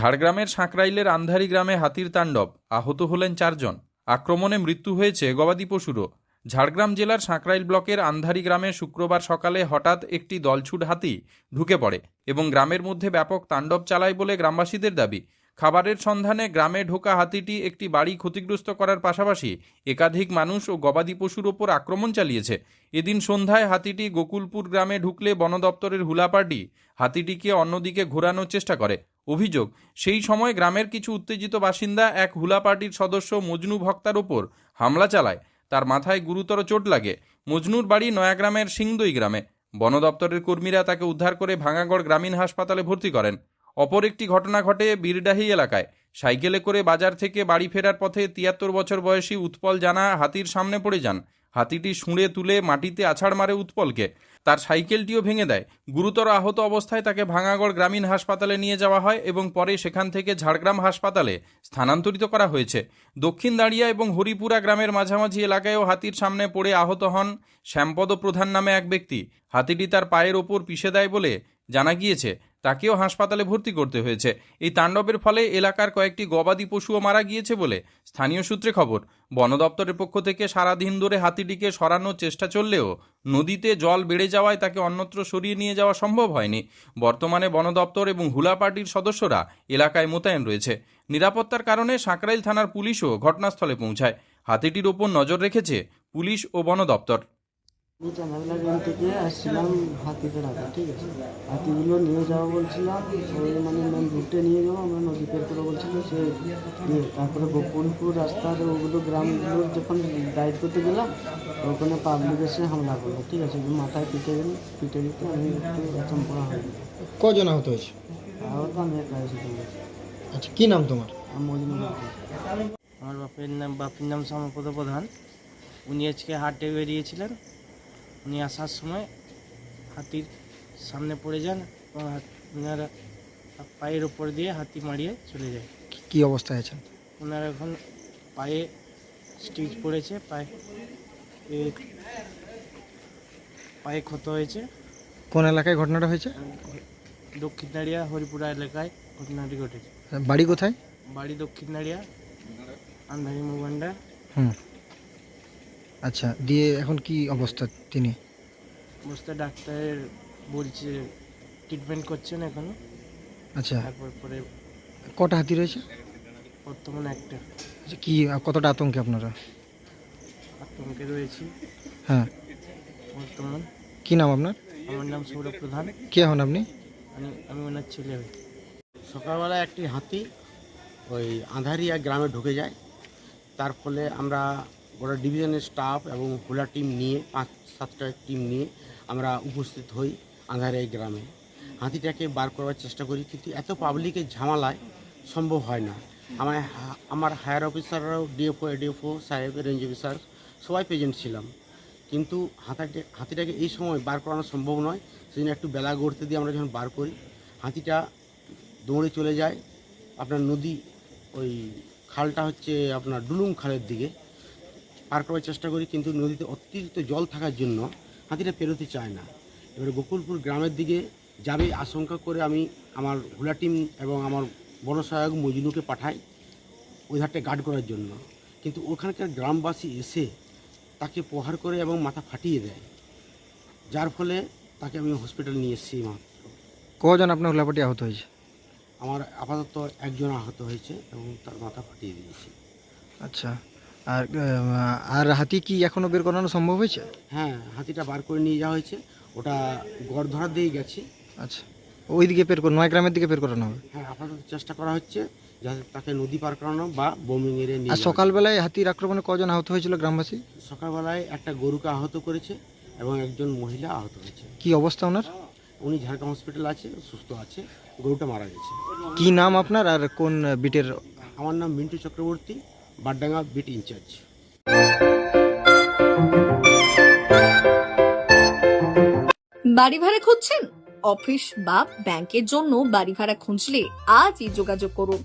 ঝাড়গ্রামের সাঁকরাইলের আন্ধারি গ্রামে হাতির তাণ্ডব। আহত হলেন চারজন। আক্রমণে মৃত্যু হয়েছে গবাদি পশুরও। ঝাড়গ্রাম জেলার সাঁকরাইল ব্লকের আন্ধারি গ্রামে শুক্রবার সকালে হঠাৎ একটি দলছুট হাতি ঢুকে পড়ে এবং গ্রামের মধ্যে ব্যাপক তাণ্ডব চালায় বলে গ্রামবাসীদের দাবি। খাবারের সন্ধানে গ্রামে ঢোকা হাতিটি একটি বাড়ি ক্ষতিগ্রস্ত করার পাশাপাশি একাধিক মানুষ ও গবাদি পশুর ওপর আক্রমণ চালিয়েছে। এদিন সন্ধ্যায় হাতিটি গোকুলপুর গ্রামে ঢুকলে বন দপ্তরের হুলাপার্টি হাতিটিকে অন্যদিকে ঘোরানোর চেষ্টা করে। অভিযোগ, সেই সময় গ্রামের কিছু উত্তেজিত বাসিন্দা এক হুলা পার্টির সদস্য মজনু ভক্তার ওপর হামলা চালায়। তার মাথায় গুরুতর চোট লাগে। মজনুর বাড়ি নয়াগ্রামের সিংদই গ্রামে। বন দপ্তরের কর্মীরা তাকে উদ্ধার করে ভাঙাগড় গ্রামীণ হাসপাতালে ভর্তি করেন। অপর একটি ঘটনা ঘটে বীরডাহি এলাকায়। সাইকেলে করে বাজার থেকে বাড়ি ফেরার পথে তিয়াত্তর বছর বয়সী উৎপল জানা হাতির সামনে পড়ে যান। হাতিটি শুঁড়ে তুলে মাটিতে আছাড় মারে উৎপলকে। তার সাইকেলটিও ভেঙে দেয়। গুরুতর আহত অবস্থায় তাকে ভাঙাগড় গ্রামীণ হাসপাতালে নিয়ে যাওয়া হয় এবং পরে সেখান থেকে ঝাড়গ্রাম হাসপাতালে স্থানান্তরিত করা হয়েছে। দক্ষিণ দাঁড়িয়া এবং হরিপুরা গ্রামের মাঝামাঝি এলাকায়ও হাতির সামনে পড়ে আহত হন শ্যামপদ প্রধান নামে এক ব্যক্তি। হাতিটি তার পায়ের ওপর পিষে দেয় বলে জানা গিয়েছে। তাকেও হাসপাতালে ভর্তি করতে হয়েছে। এই তাণ্ডবের ফলে এলাকার কয়েকটি গবাদি পশুও মারা গিয়েছে বলে স্থানীয় সূত্রে খবর। বন দপ্তরের পক্ষ থেকে সারাদিন ধরে হাতিটিকে সরানোর চেষ্টা চললেও নদীতে জল বেড়ে যাওয়ায় তাকে অন্যত্র সরিয়ে নিয়ে যাওয়া সম্ভব হয়নি। বর্তমানে বন দপ্তর এবং হুলা পার্টির সদস্যরা এলাকায় মোতায়েন রয়েছে। নিরাপত্তার কারণে সাঁকরাইল থানার পুলিশও ঘটনাস্থলে পৌঁছায়। হাতিটির ওপর নজর রেখেছে পুলিশ ও বন দপ্তর। আমি চাঁদাবিলা গ্রাম থেকে আসছিলাম হাতিতে রাখা ঠিক আছে? হাতিগুলো নিয়ে যাওয়া বলছিলাম ওই মানে মেন রুটে নিয়ে যাব আমরা নদী পের করে বলছিল সে তারপরে গোকুলপুর রাস্তার ওগুলো গ্রামগুলো যখন গাইড করতে গেলাম ওখানে পাবলিক এসে হামলা করল ঠিক আছে? মাথায় পিটে গেল পিটে দিতে আমি একটু আচম্পড়া হয়ে গেল কজন আহত হয়েছে? আর তো আমি একা এসে আচ্ছা কি নাম তোমার? আমি আমার বাপের নাম বাপের নাম শ্যামপদ প্রধান। উনি আজকে হাটে বেরিয়েছিলেন। উনি আসার সময় হাতির সামনে পড়ে যান এবং ওনারা পায়ের ওপর দিয়ে হাতি মারিয়ে চলে যায়। কি- অবস্থায় আছেন? ওনার এখন পায়ে স্টিচ পড়েছে পায়ে পায়ে ক্ষত হয়েছে। কোন এলাকায় ঘটনাটা হয়েছে? দক্ষিণ নাড়িয়া হরিপুরা এলাকায় ঘটনাটি ঘটেছে। বাড়ি কোথায়? বাড়ি দক্ষিণ নাড়িয়া আন্ধারি মুগান্ডা হুম। আচ্ছা দিয়ে এখন কি অবস্থা তিনি? বুঝতে ডাক্তারের বলছে ট্রিটমেন্ট করছেন এখনও। আচ্ছা। তারপর পরে কটা হাতি রয়েছে? বর্তমানে একটা। আচ্ছা, কি কতটা আতঙ্কে আপনারা? আতঙ্কে রয়েছি। হ্যাঁ। বর্তমান। কি নাম আপনার? আমার নাম সৌরভ প্রধান। কে হন আপনি? আমি আমি ওনার ছেলে হই। সকালবেলা একটি হাতি ওই আঁধারিয়া গ্রামে ঢুকে যায়। তার ফলে আমরা গোটা ডিভিশনের স্টাফ এবং হোলা টিম নিয়ে, পাঁচ, সাতটা টিম নিয়ে আমরা উপস্থিত হই আঁধারিয়া গ্রামে। হাতিটাকে বার করার চেষ্টা করি কিন্তু এত পাবলিকের ঝামেলায় সম্ভব হয় না। আমার আমার হায়ার অফিসাররাও ডিএফও এডিএফও সাহেব রেঞ্জ অফিসার সবাই প্রেজেন্ট ছিলাম। কিন্তু হাতাটি হাতিটাকে এই সময় বার করানো সম্ভব নয়, সেজন্য একটু বেলা গড়তে দিয়ে আমরা যখন বার করি, হাতিটা দৌড়ে চলে যায়। আপনার নদী, ওই খালটা হচ্ছে আপনার ডুলুং খালের দিকে। পার করার চেষ্টা করি কিন্তু নদীতে অতিরিক্ত জল থাকার জন্য হাতিটা পেরোতে চায় না। এবারে গোকুলপুর গ্রামের দিকে যাবে আশঙ্কা করে আমি আমার হুলা টিম এবং আমার বড় সহায়ক মজনুকে পাঠাই ওই ধারটা গার্ড করার জন্য। কিন্তু ওখানকার গ্রামবাসী এসে তাকে প্রহার করে এবং মাথা ফাটিয়ে দেয়। যার ফলে তাকে আমি হসপিটাল নিয়ে এসেছি মাত্র। কজন আপনার হোলাপাটি আহত হয়েছে? আমার আপাতত একজন আহত হয়েছে এবং তার মাথা ফাটিয়ে দিয়েছি। আচ্ছা। আর আর হাতি কি এখনও বের করানো সম্ভব হয়েছে? হ্যাঁ হাতিটা বার করে নিয়ে যাওয়া হয়েছে। ওটা গড় ধরা দিয়ে গেছে। আচ্ছা। ওই দিকে বের কর নয় গ্রামের দিকে বের করানো হবে? হ্যাঁ আপাতত চেষ্টা করা হচ্ছে যাতে তাকে নদী পার করানো বা বোমিং এর নিয়ে আর। সকালবেলায় হাতির আক্রমণে কজন আহত হয়েছিল গ্রামবাসী? সকালবেলায় একটা গরুকে আহত করেছে এবং একজন মহিলা আহত হয়েছে। কি অবস্থা ওনার? উনি ঝাড়গ্রাম হসপিটাল আছে সুস্থ আছে গরুটা মারা গেছে। কি নাম আপনার আর কোন বিটের? আমার নাম Mintu Chakraborty. Baddanga beat in charge. বাড়ি ভাড়া খুঁজছেন? অফিস বা ব্যাংকের জন্য বাড়ি ভাড়া খুঁজলে আজই যোগাযোগ করুন।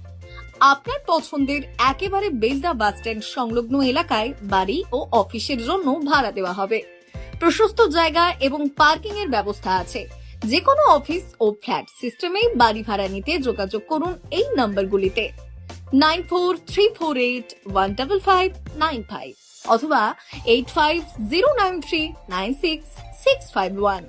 আপনার পছন্দের একেবারে বেলদা বাস স্ট্যান্ড সংলগ্ন এলাকায় বাড়ি ও অফিসের জন্য ভাড়া দেওয়া হবে। প্রশস্ত জায়গা এবং পার্কিং এর ব্যবস্থা আছে। যে কোনো অফিস ও ফ্ল্যাট সিস্টেমে বাড়ি ভাড়া নিতে যোগাযোগ করুন এই নম্বরগুলিতে। nine four three four eight one double five nine five অথবা eight five zero nine three nine six six five one